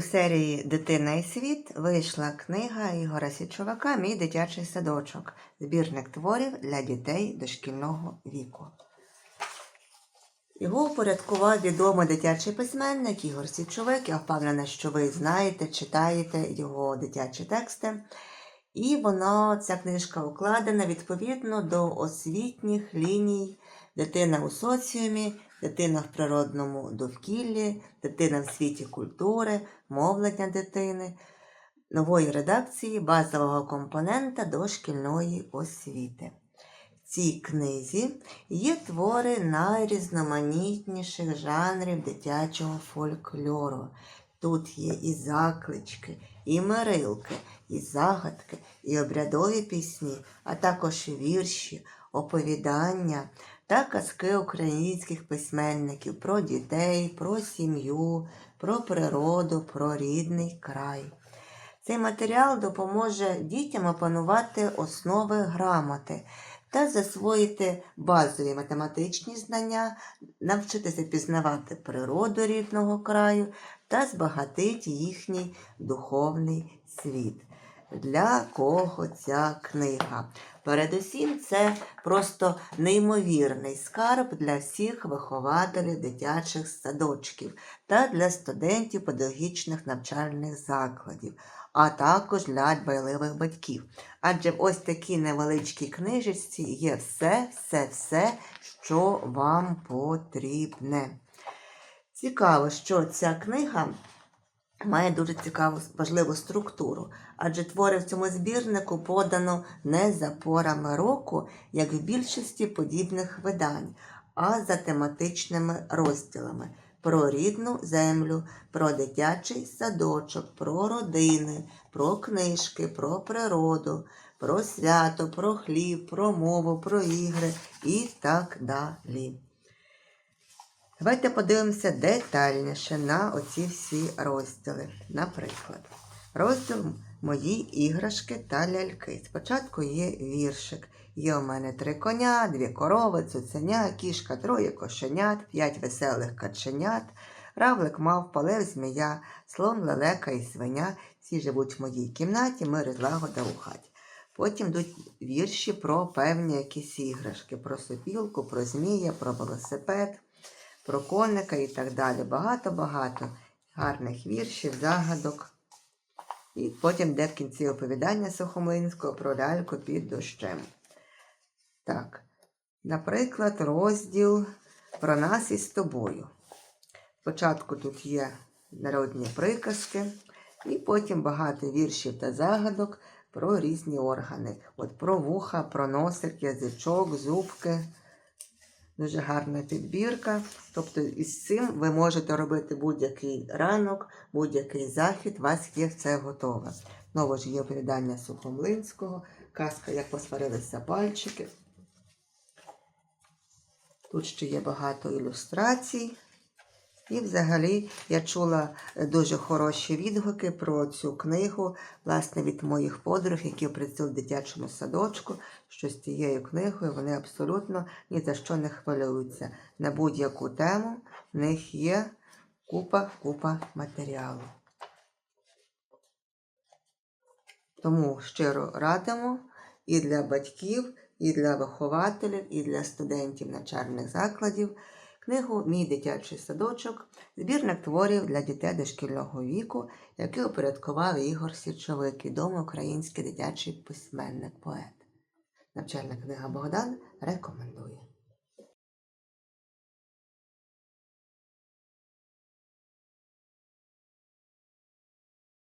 У серії Дитина і світ вийшла книга Ігора Січовака Мій дитячий садочок. Збірник творів для дітей дошкільного віку. Його упорядкував відомий дитячий письменник Ігор Січовик. Я впевнена, що ви знаєте, читаєте його дитячі тексти. І воно, ця книжка укладена відповідно до освітніх ліній дитина у соціумі, дитина в природному довкіллі, дитина в світі культури, мовлення дитини, нової редакції базового компонента дошкільної освіти. В цій книзі є твори найрізноманітніших жанрів дитячого фольклору. Тут є і заклички, і мирилки, і загадки, і обрядові пісні, а також вірші, оповідання та казки українських письменників про дітей, про сім'ю, про природу, про рідний край. Цей матеріал допоможе дітям опанувати основи грамоти та засвоїти базові математичні знання, навчитися пізнавати природу рідного краю та збагатити їхній духовний світ. Для кого ця книга? Передусім, це просто неймовірний скарб для всіх вихователів дитячих садочків та для студентів педагогічних навчальних закладів, а також для дбайливих батьків. Адже в ось такій невеличкій книжечці є все, все, все, що вам потрібне. Цікаво, що ця книга має дуже цікаву важливу структуру, адже твори в цьому збірнику подано не за порами року, як в більшості подібних видань, а за тематичними розділами про рідну землю, про дитячий садочок, про родини, про книжки, про природу, про свято, про хліб, про мову, про ігри і так далі. Давайте подивимося детальніше на оці всі розділи. Наприклад, розділ Мої іграшки та ляльки. Спочатку є віршик. Є у мене три коня, дві корови, цуценя, кішка, троє кошенят, п'ять веселих каченят. Равлик мав палев змія, слон, лелека і свиня. Всі живуть в моїй кімнаті, мир і злагода у хаті. Потім йдуть вірші про певні якісь іграшки, про сопілку, про змія, про велосипед про коника і так далі. Багато-багато гарних віршів, загадок. І потім де в кінці оповідання Сухомлинського про ляльку під дощем. Так, наприклад, розділ про нас із тобою. Спочатку тут є народні приказки, і потім багато віршів та загадок про різні органи. От про вуха, про носик, язичок, зубки. Дуже гарна підбірка. Тобто із цим ви можете робити будь-який ранок, будь-який захід, у вас є все готове. Знову ж є оповідання Сухомлинського, казка, як посварилися пальчики. Тут ще є багато ілюстрацій. І взагалі я чула дуже хороші відгуки про цю книгу, власне, від моїх подруг, які працюють в дитячому садочку, що з цією книгою вони абсолютно ні за що не хвилюються. На будь-яку тему в них є купа-купа матеріалу. Тому щиро радимо і для батьків, і для вихователів, і для студентів навчальних закладів. Книгу Мій дитячий садочок, збірник творів для дітей дошкільного віку, який упорядкував Ігор Січовик, відомий український дитячий письменник, поет. Навчальна книга Богдан рекомендує.